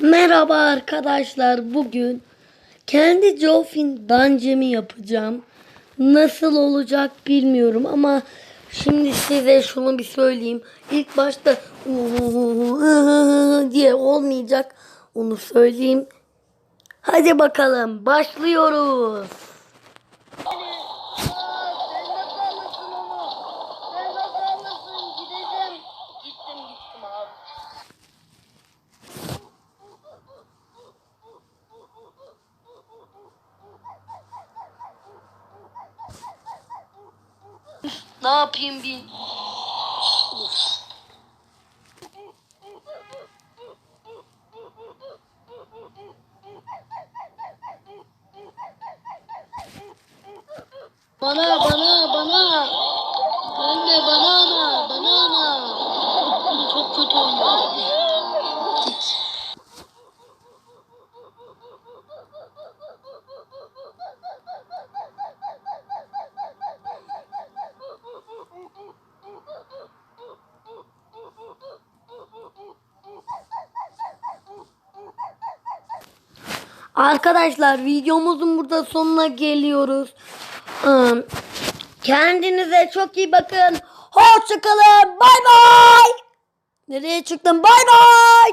Merhaba arkadaşlar. Bugün kendi Jofin dancemi yapacağım. Nasıl olacak bilmiyorum ama şimdi size şunu bir söyleyeyim. İlk başta diye olmayacak. Onu söyleyeyim. Hadi bakalım başlıyoruz. Ne yapayım bir Bana bana bana. Anne bana ana bana ana. Çok kötü oynuyor. Arkadaşlar videomuzun burada sonuna geliyoruz. Kendinize çok iyi bakın. Hoşçakalın. Bay bay. Nereye çıktım? Bay bay.